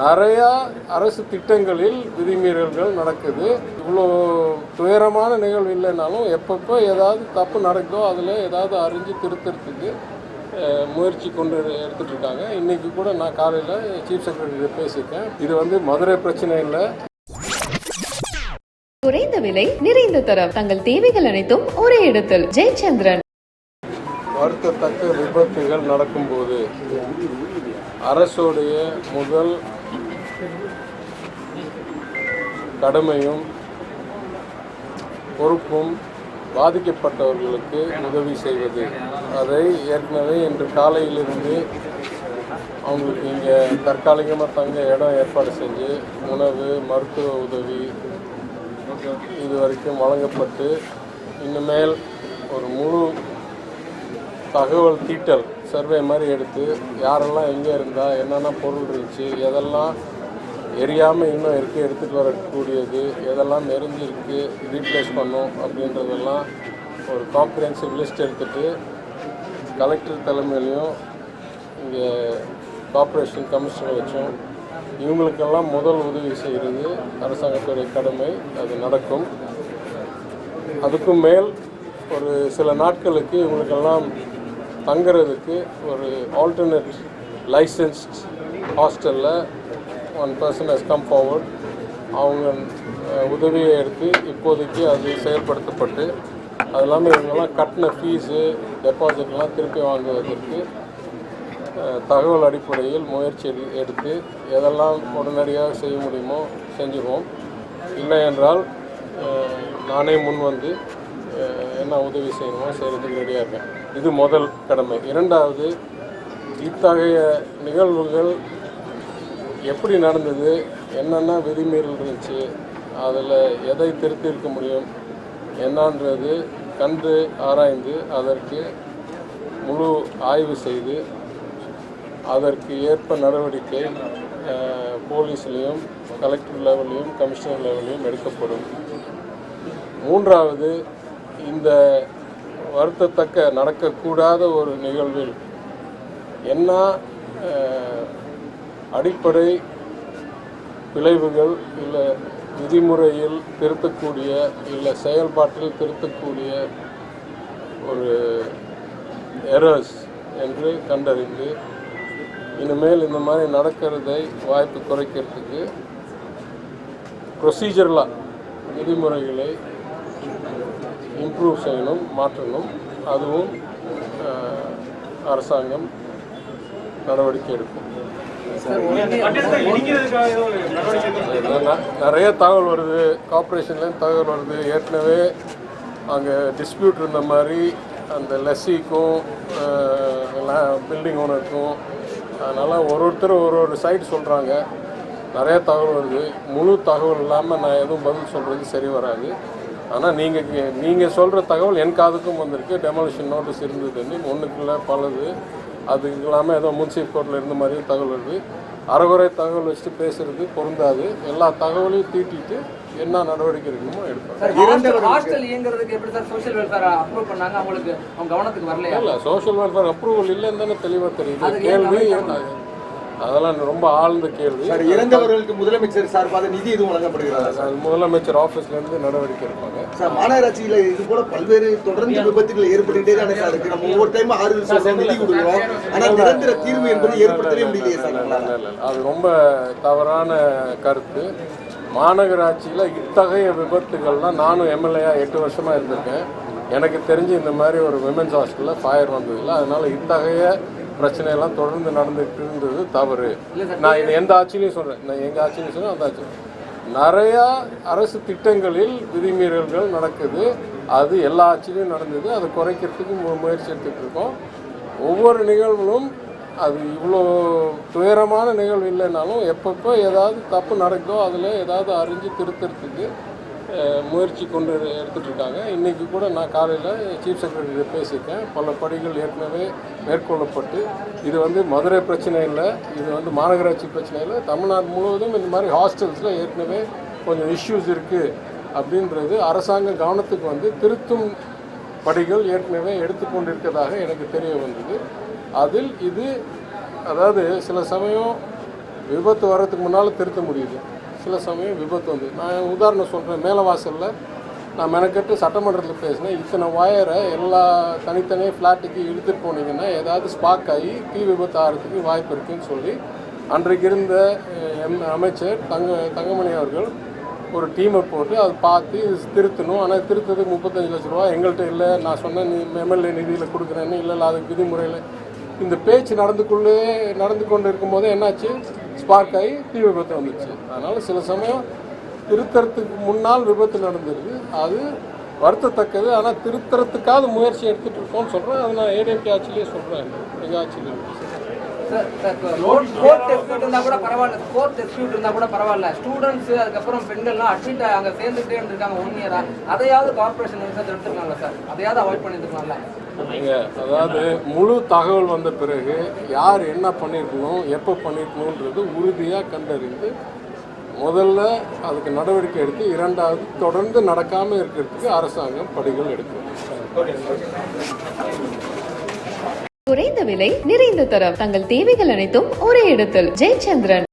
நிறையா அரசு திட்டங்களில் விதிமீறல்கள் நடக்குது. இவ்வளோ துயரமான நிகழ்வு இல்லைனாலும் எப்பப்போ ஏதாவது தப்பு நடக்குதோ அதில் ஏதாவது அறிஞ்சு திருத்தறதுக்கு முயற்சி கொண்டு எடுத்துட்டு இருக்காங்க இன்னைக்கு கூட நான் காலையில் சீஃப் செக்ரட்டரி பேசியிருக்கேன். இது வந்து மதுரை பிரச்சனை இல்லை. குறைந்த விலை நிறைந்த தரம். தங்கள் தேவைகள் அனைத்தும் ஒரே இடத்தில். ஜெயச்சந்திரன். வருத்தத்தக்க விபத்துகள் நடக்கும்போது அரசுடைய முதல் கடமையும் பொறுப்பும் பாதிக்கப்பட்டவர்களுக்கு உதவி செய்வது. அதை ஏற்கனவே இன்று காலையிலிருந்து அவங்களுக்கு இங்கே தற்காலிகமாக தங்க இடம் ஏற்பாடு செஞ்சு உணவு மருத்துவ உதவி இது வரைக்கும் வழங்கப்பட்டு இனிமேல் ஒரு முழு தகவல் தீட்டல் சர்வே மாதிரி எடுத்து யாரெல்லாம் எங்கே இருந்தால் என்னென்ன பொருள் இருந்துச்சு எதெல்லாம் எரியாமல் இன்னும் இருக்குது எடுத்துகிட்டு வரக்கூடியது எதெல்லாம் நெருங்கியிருக்கு ரீப்ளேஸ் பண்ணும் அப்படின்றதெல்லாம் ஒரு காம்ப்ரிஹென்சிவ் லிஸ்ட் எடுத்துகிட்டு கலெக்டர் தலைமையிலையும் இங்கே கார்பரேஷன் கமிஷனர் வச்சும் இவங்களுக்கெல்லாம் முதல் உதவி செய்கிறது அரசாங்கத்துடைய கடமை அது நடக்கும். அதுக்கும் மேல் ஒரு சில நாட்களுக்கு இவங்களுக்கெல்லாம் தங்குறதுக்கு ஒரு ஆல்டர்னேட் லைசன்ஸ்ட் ஹாஸ்டலில் one person has come forward அவங்க உதவியை எடுத்து இப்போதைக்கு அது செயல்படுத்தப்பட்டு அது இல்லாமல் இவங்கெல்லாம் கட்டின ஃபீஸு டெபாசிட்லாம் திருப்பி வாங்குவதற்கு தகவல் அடிப்படையில் முயற்சி எடு- எடுத்து எதெல்லாம் உடனடியாக செய்ய முடியுமோ செஞ்சுருவோம் இல்லை என்றால் நானே முன் வந்து என்ன உதவி செய்யணுமோ செய்கிறதுக்கு ரெடியாக இருக்கேன். இது முதல் கடமை. இரண்டாவது இத்தகைய நிகழ்வுகள் எப்படி நடந்தது? என்னென்ன விதிமீறல் இருந்துச்சு? அதில் எதை திருத்தி இருக்க முடியும்? என்னன்றது கண்டு ஆராய்ந்து அதற்கு முழு ஆய்வு செய்து அதற்கு ஏற்ப நடவடிக்கை போலீஸ்லேயும் கலெக்டர் லெவல்லையும் கமிஷனர் லெவல்லையும் எடுக்கப்படும். மூன்றாவது இந்த வருத்தத்தக்க நடக்கக்கூடாத ஒரு நிகழ்வில் என்ன அடிப்படை விளைவுகள் இல்லை விதிமுறையில் திருத்தக்கூடிய இல்லை செயல்பாட்டில் திருத்தக்கூடிய ஒரு எரர்ஸ் என்று கண்டறிந்து இனிமேல் இந்த மாதிரி நடக்கிறதை வாய்ப்பு குறைக்கிறதுக்கு ப்ரொசீஜர்லாம் விதிமுறைகளை இம்ப்ரூவ் செய்யணும் மாற்றணும். அதுவும் அரசாங்கம் நடவடிக்கை எடுக்கும். ந- நிறைய தகவல் வருது. கார்ப்பரேஷன்லேருந்து தகவல் வருது. ஏற்கனவே அங்கே டிஸ்பியூட் இருந்த மாதிரி அந்த லெஸ்ஸிக்கும் பில்டிங் ஓனருக்கும் அதனால் ஒரு ஒருத்தர் ஒரு ஒரு சைடு சொல்கிறாங்க நிறைய தகவல் வருது. முழு தகவல் இல்லாமல் நான் எதுவும் பதில் சொல்கிறது சரி வராது. ஆனால் நீங்கள் நீங்கள் சொல்கிற தகவல் என் காதுக்கும் வந்திருக்கு. டெமாலிஷன் நோட்டீஸ் இருந்ததுன்னு ஒன்றுக்குள்ள பலது. அது இல்லாமல் ஏதோ முன்சிப் கோர்ட்டில் இருந்த மாதிரியும் தகவல் வருது. அறகுறை தகவல் வச்சுட்டு பேசுறது பொருந்தாது. எல்லா தகவலையும் தீட்டிட்டு என்ன நடவடிக்கை எடுக்கணுமோ எடுப்பாங்க. சார் ஹாஸ்டல் ஹாஸ்டல் இயங்குறதுக்கு எப்படி சார் சோஷியல் வெல்ஃபேர் அப்ரூவ் பண்ணாங்க? அவங்களுக்கு அவங்க கவனத்துக்கு வரலையா? இல்லை சோஷியல் வெல்ஃபேர் அப்ரூவல் இல்லைன்னு தானே தெளிவாக தெரியுது. கேள்வி அதெல்லாம் ரொம்ப ஆழ்ந்த கேள்வி. சார் இறந்தவர்களுக்கு முதலமைச்சர் சார்பாக நிதி எதுவும் வழங்கப்படுகிறதா சார்? முதலமைச்சர் ஆஃபீஸ்லேருந்து நடவடிக்கை எடுப்பாங்க. சார் மாநகராட்சியில இது போல பல்வேறு தொடர்ந்து விபத்துகள் ஏற்பட்டுட்டே தானே சார் இருக்கு. நம்ம ஒவ்வொரு டைம் ஆறுதல் சொல்றோம் நிதி கொடுக்குறோம். ஆனா நிரந்தர தீர்வு என்பது ஏற்படுத்தவே முடியலையே சார். அது ரொம்ப தவறான கருத்து. மாநகராட்சியில் இத்தகைய விபத்துகள்லாம் நானும் எம்எல்ஏயா எட்டு வருஷமாக இருந்திருக்கேன். எனக்கு தெரிஞ்சு இந்த மாதிரி ஒரு விமென்ஸ் ஹாஸ்டலில் ஃபயர் வந்ததில்லை அதனால இத்தகைய பிரச்சனையெல்லாம் தொடர்ந்து நடந்துட்டு இருந்தது தவறு. நான் இது எந்த ஆட்சியிலையும் சொல்கிறேன் நான் எங்கள் ஆட்சியிலையும் சொல்கிறேன் அந்த ஆட்சி நிறையா அரசு திட்டங்களில் விதிமீறல்கள் நடக்குது. அது எல்லா ஆட்சியிலையும் நடந்தது. அதை குறைக்கிறதுக்கு மு- முயற்சி எடுத்துகிட்டு இருக்கோம். ஒவ்வொரு நிகழ்வுகளும் அது இவ்வளோ துயரமான நிகழ்வு இல்லைனாலும் எப்பப்போ ஏதாவது தப்பு நடக்குதோ அதில் ஏதாவது அறிஞ்சு திருத்தறதுக்கு முயற்சி கொண்டு எடுத்துகிட்டு இருக்காங்க இன்றைக்கி கூட நான் காலையில் சீஃப் செக்ரட்டரி பேசியிருக்கேன். பல படிகள் ஏற்கனவே மேற்கொள்ளப்பட்டு இது வந்து மதுரை பிரச்சனை இல்லை இது வந்து மாநகராட்சி பிரச்சனை இல்லை தமிழ்நாடு முழுவதும் இந்த மாதிரி ஹாஸ்டல்ஸில் ஏற்கனவே கொஞ்சம் இஷ்யூஸ் இருக்குது அப்படின்றது அரசாங்க கவனத்துக்கு வந்து திருத்தும் படிகள் ஏற்கனவே எடுத்துக்கொண்டிருக்கிறதாக எனக்கு தெரிய வந்தது. அதில் இது அதாவது சில சமயம் விபத்து வர்றதுக்கு முன்னால் திருத்த முடியுது. சில சமயம் விபத்து வந்து. நான் உதாரணம் சொல்கிறேன் மேலவாசலில் நான் மெனக்கெட்டு சட்டமன்றத்தில் பேசினேன். இத்தனை ஒயரை எல்லா தனித்தனியாக ஃப்ளாட்டுக்கு இழுத்துட்டு போனீங்கன்னா ஏதாவது ஸ்பாக் ஆகி தீ விபத்து ஆகிறதுக்கு வாய்ப்பு இருக்குதுன்னு சொல்லி அன்றைக்கு இருந்த எம் அமைச்சர் தங்க தங்கமணி அவர்கள் ஒரு டீமை போட்டு அதை பார்த்து திருத்தணும். ஆனால் திருத்ததுக்கு முப்பத்தஞ்சு லட்ச ரூபா எங்கள்கிட்ட இல்லை நான் சொன்னேன் நீ எம்எல்ஏ நிதியில் கொடுக்குறேன்னு இல்லை இல்லை அதுக்கு விதிமுறையில். இந்த பேச்சு நடந்துக்குள்ளே நடந்து கொண்டு இருக்கும்போது என்னாச்சு? ஸ்பார்க் ஆகி தீ விபத்து வந்துச்சு. அதனால் சில சமயம் திருத்தறதுக்கு முன்னால் விபத்து நடந்திருக்கு. அது வருத்தத்தக்கது. ஆனால் திருத்தறதுக்காவது முயற்சி எடுத்துகிட்டு இருக்கோம்னு சொல்கிறேன் அது நான் ஏடிஎம்கே ஆட்சியிலே சொல்கிறேன் எங்கள் ஆட்சியில். சார் சார் கோர்ட் டெஸ்ட் இருந்தால் கூட பரவாயில்ல. கோர்ட் டெஸ்ட் இருந்தால் கூட பரவாயில்ல. ஸ்டூடெண்ட்ஸ் அதுக்கப்புறம் பெண்கள்லாம் அட்மிட் அங்கே சேர்ந்துட்டே இருந்திருக்காங்க ஒன் இயரா அதையாவது கார்பரேஷன் வந்து எடுத்துருக்காங்க சார்? அதையாவது அவாய்ட் பண்ணியிருக்காங்களா அதாவது முழு தகவல் வந்த பிறகு யார் என்ன பண்ணியிருக்கணும் எப்போ பண்ணியிருக்கணுன்றது உறுதியாக கண்டறிந்து முதல்ல அதுக்கு நடவடிக்கை எடுத்து இரண்டாவது தொடர்ந்து நடக்காமல் இருக்கிறதுக்கு அரசாங்கம் படிகள் எடுக்கும் குறைந்த விலை நிறைந்த தரம். தங்கள் தேவைகள் அனைத்தும் ஒரே இடத்தில். ஜெயச்சந்திரன்.